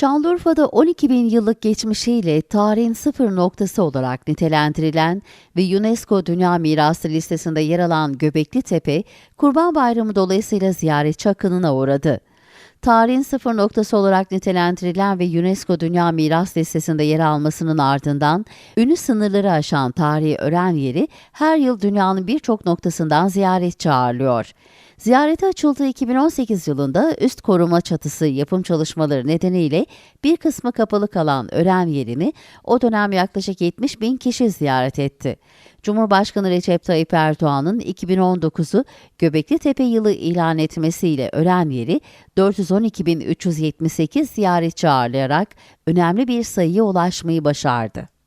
Şanlıurfa'da 12 bin yıllık geçmişiyle tarihin sıfır noktası olarak nitelendirilen ve UNESCO Dünya Mirası listesinde yer alan Göbekli Tepe, Kurban Bayramı dolayısıyla ziyaretçi akınına uğradı. Tarihin sıfır noktası olarak nitelendirilen ve UNESCO Dünya Miras Listesi'nde yer almasının ardından ünlü sınırları aşan tarihi öğren yeri her yıl dünyanın birçok noktasından ziyaretçi ağırlıyor. Ziyarete açıldığı 2018 yılında üst koruma çatısı yapım çalışmaları nedeniyle bir kısmı kapalı kalan öğren yerini o dönem yaklaşık 70 bin kişi ziyaret etti. Cumhurbaşkanı Recep Tayyip Erdoğan'ın 2019'u Göbekli Tepe yılı ilan etmesiyle öğren yeri 412.378 ziyaretçi ağırlayarak önemli bir sayıya ulaşmayı başardı.